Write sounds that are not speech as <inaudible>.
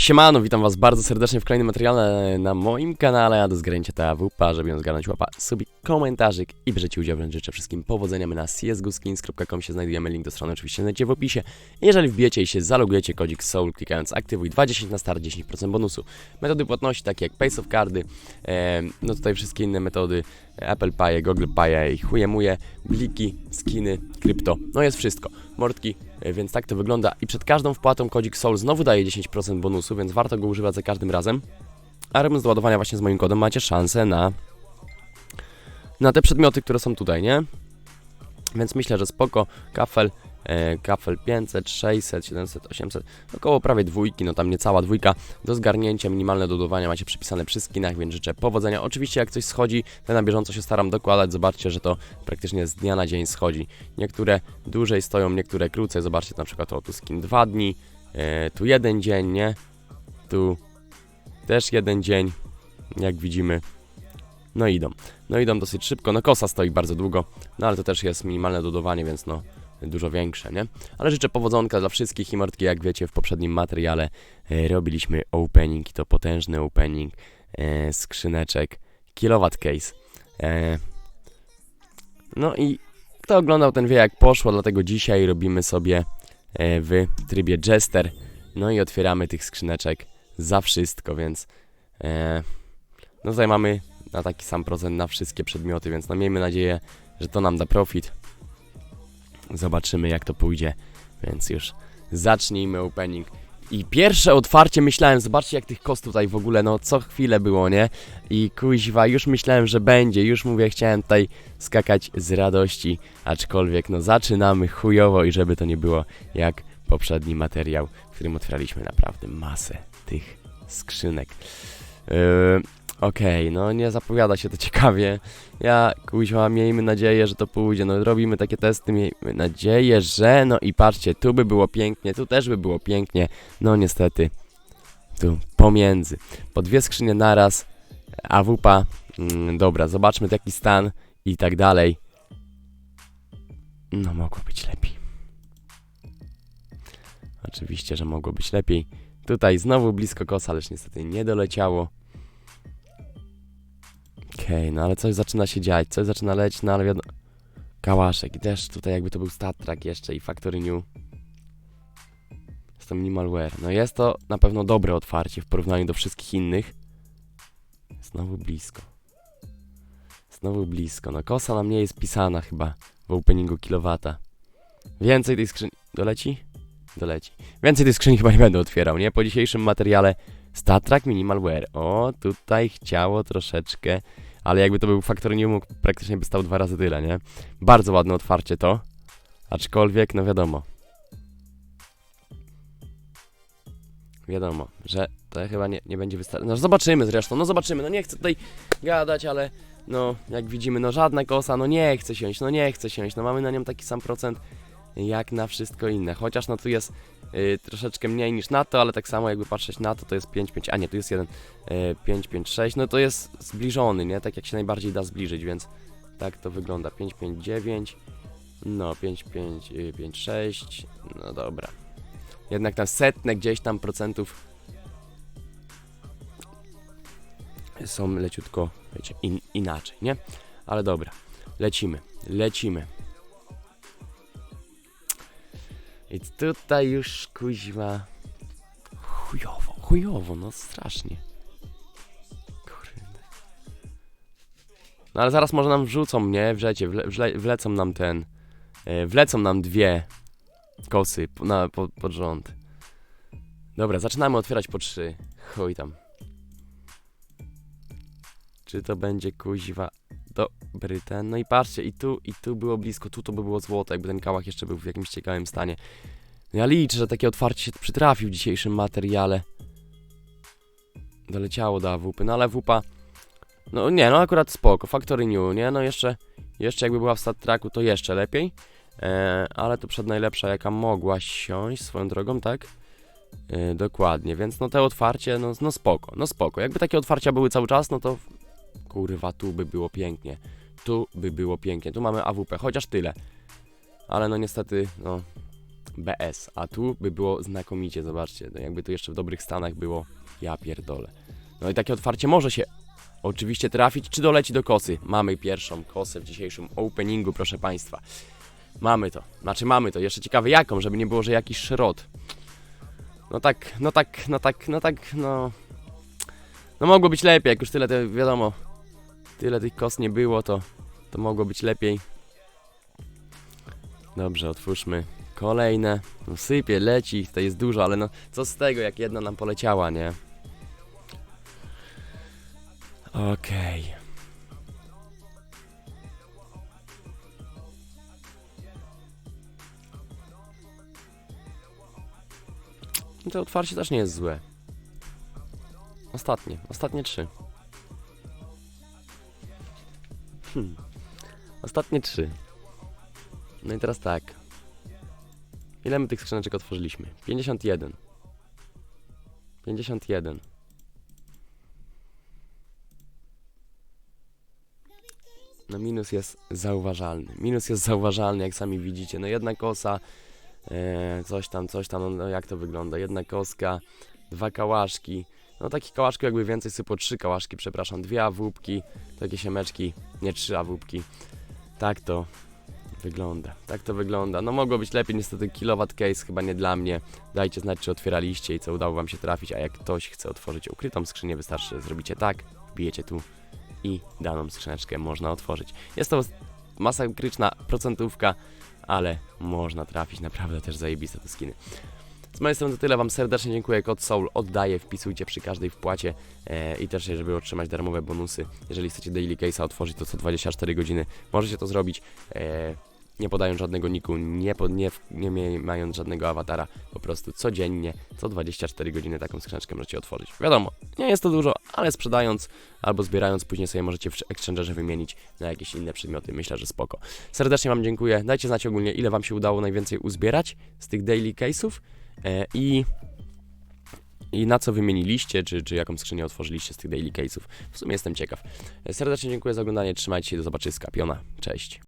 Siemano, witam was bardzo serdecznie w kolejnym materiale na moim kanale, a do zgranięcia ta AWP, żeby ją zgarnąć łapa, sobie komentarzyk i bierzecie udział, wręcz życzę wszystkim powodzenia. My na csgoskins.com się znajdujemy, link do strony oczywiście znajdziecie w opisie. Jeżeli wbijecie i się zalogujecie kodzik SOUL, klikając aktywuj 20 na start, 10% bonusu. Metody płatności takie jak Pace of Cardy, e, no tutaj wszystkie inne metody, Apple Pay, Google i chujemuje, bliki, skiny, krypto, no jest wszystko. Mordki, Więc tak to wygląda. I przed każdą wpłatą kodzik SOUL znowu daje 10% bonusu, więc warto go używać za każdym razem. A robiąc doładowania właśnie z moim kodem macie szansę na na te przedmioty, które są tutaj, nie? Więc myślę, że spoko. Kafel, e, kafel 500, 600, 700, 800, około prawie dwójki, no tam niecała dwójka. Do zgarnięcia minimalne doładowania macie przypisane przy skinach, więc życzę powodzenia. Oczywiście jak coś schodzi, to na bieżąco się staram dokładać. Zobaczcie, że to praktycznie z dnia na dzień schodzi. Niektóre dłużej stoją, niektóre krócej. Zobaczcie na przykład o tu skin 2 dni, e, tu jeden dzień, nie? Tu też jeden dzień, jak widzimy. No idą. No idą dosyć szybko. No kosa stoi bardzo długo, no ale to też jest minimalne dodawanie, więc no dużo większe, nie? Ale życzę powodzonka dla wszystkich i mordki, jak wiecie, w poprzednim materiale e, robiliśmy opening, i to potężny opening e, skrzyneczek kilowatt case. E, no i kto oglądał ten wie jak poszło, dlatego dzisiaj robimy sobie w trybie Jester. No i otwieramy tych skrzyneczek za wszystko, więc no tutaj mamy na taki sam procent na wszystkie przedmioty, więc no miejmy nadzieję, że to nam da profit. Zobaczymy jak to pójdzie, więc już zacznijmy opening. I pierwsze otwarcie myślałem, zobaczcie jak tych kos tutaj w ogóle, no co chwilę było, nie? I kuźwa, już myślałem, że będzie, już mówię, chciałem tutaj skakać z radości, aczkolwiek no zaczynamy chujowo i żeby to nie było jak poprzedni materiał, w którym otwieraliśmy naprawdę masę tych skrzynek. Yy, Okej, no nie zapowiada się to <laughs> ciekawie. Ja, kuźwa, miejmy nadzieję, że to pójdzie. No robimy takie testy, miejmy nadzieję, że... No i patrzcie, tu by było pięknie, tu też by było pięknie. No niestety, tu pomiędzy. Po dwie skrzynie naraz, AWP, mm, dobra, zobaczmy jaki stan i tak dalej. No mogło być lepiej. Oczywiście, że mogło być lepiej. Tutaj znowu blisko kosa, lecz niestety nie doleciało. Okej, no ale coś zaczyna się dziać, coś zaczyna lecieć, no ale wiadomo... Kałaszek i też tutaj jakby to był Star jeszcze i Factory New. Jest to Minimalware. No jest to na pewno dobre otwarcie w porównaniu do wszystkich innych. Znowu blisko. Znowu blisko. No kosa nam nie jest pisana chyba w openingu kilowata. Więcej tej skrzyni... Doleci? Doleci. Więcej tej skrzyni chyba nie będę otwierał, nie? Po dzisiejszym materiale Star Trek Minimalware. O, tutaj chciało troszeczkę ale jakby to był Factory New, mógł, praktycznie by stał dwa razy tyle, nie? Bardzo ładne otwarcie to, aczkolwiek, no wiadomo. Wiadomo, że to chyba nie, nie będzie wystarczające. No zobaczymy zresztą, no zobaczymy, no nie chcę tutaj gadać, ale no jak widzimy, no żadna kosa, no nie chce siąść, no nie chce siąść, no mamy na nią taki sam procent jak na wszystko inne, chociaż no tu jest y, troszeczkę mniej niż na to, ale tak samo jakby patrzeć na to, to jest 5, 5, a nie, tu jest jeden y, 5, 5, 6, no to jest zbliżony, nie, tak jak się najbardziej da zbliżyć, więc tak to wygląda, 5, 5, 9, no 5, 5, y, 5, 6, no dobra, jednak na setne gdzieś tam procentów są leciutko, wiecie, in, inaczej, nie, ale dobra, lecimy, lecimy. I tutaj już kuźwa chujowo, chujowo, no strasznie. Kurde. No ale zaraz może nam wrzucą, nie? Wrzecie, wle, wle, wlecą nam ten, e, wlecą nam dwie kosy na, po, pod rząd. Dobra, zaczynamy otwierać po trzy. Chuj tam. Czy to będzie kuźwa dobry ten? No i patrzcie, i tu, i tu było blisko, tu to by było złoto, jakby ten kałach jeszcze był w jakimś ciekawym stanie. No Ja liczę, że takie otwarcie się przytrafi w dzisiejszym materiale. Doleciało do AWP, no ale AWP... No nie, no akurat spoko, Factory New, nie? No jeszcze, jeszcze jakby była w Star Treku, to jeszcze lepiej. E, ale to przed najlepsza, jaka mogła siąść swoją drogą, tak? E, dokładnie, więc no te otwarcie, no, no spoko, no spoko. Jakby takie otwarcia były cały czas, no to kurwa, tu by było pięknie. Tu by było pięknie. Tu mamy AWP, chociaż tyle. Ale no niestety, no BS, a tu by było znakomicie, zobaczcie, no jakby tu jeszcze w dobrych stanach było, ja pierdolę. No i takie otwarcie może się oczywiście trafić, czy doleci do kosy. Mamy pierwszą kosę w dzisiejszym openingu, proszę Państwa. Mamy to, znaczy mamy to, jeszcze ciekawe jaką, żeby nie było, że jakiś szrot. No tak, no tak, no tak, no tak, no... No mogło być lepiej, jak już tyle, te, wiadomo, tyle tych kos nie było, to, to mogło być lepiej. Dobrze, otwórzmy kolejne. No sypie, leci, ich to jest dużo, ale no co z tego, jak jedna nam poleciała, nie? Okej. No To otwarcie też nie jest złe. Ostatnie, ostatnie trzy. Hmm. Ostatnie trzy. No i teraz tak. Ile my tych skrzyneczek otworzyliśmy? 51. 51. No minus jest zauważalny. Minus jest zauważalny, jak sami widzicie. No jedna kosa, e, coś tam, coś tam, no jak to wygląda? Jedna koska, dwa kałaszki. No takich kałaszków jakby więcej sypło, trzy kałaszki, przepraszam, dwie awupki, takie siemeczki, nie trzy awupki. Tak to wygląda, tak to wygląda. No mogło być lepiej, niestety kilowatt case chyba nie dla mnie. Dajcie znać, czy otwieraliście i co udało wam się trafić, a jak ktoś chce otworzyć ukrytą skrzynię, wystarczy, że zrobicie tak, wbijecie tu i daną skrzyneczkę można otworzyć. Jest to masakryczna procentówka, ale można trafić, naprawdę też zajebiste te skiny. Z mojej strony to tyle, Wam serdecznie dziękuję, kod Soul oddaję, wpisujcie przy każdej wpłacie. E, i też żeby otrzymać darmowe bonusy, jeżeli chcecie Daily Case'a otworzyć to co 24 godziny, możecie to zrobić, e, nie podając żadnego niku, nie, po, nie, nie mając żadnego awatara, po prostu codziennie, co 24 godziny taką skrzyneczkę możecie otworzyć. Wiadomo, nie jest to dużo, ale sprzedając albo zbierając, później sobie możecie w Exchangerze wymienić na jakieś inne przedmioty, myślę, że spoko. Serdecznie Wam dziękuję, dajcie znać ogólnie, ile Wam się udało najwięcej uzbierać z tych Daily Case'ów, I, I na co wymieniliście, czy, czy jaką skrzynię otworzyliście z tych daily case'ów. W sumie jestem ciekaw. E, Serdecznie dziękuję za oglądanie, trzymajcie się, do zobaczyska, piona, cześć.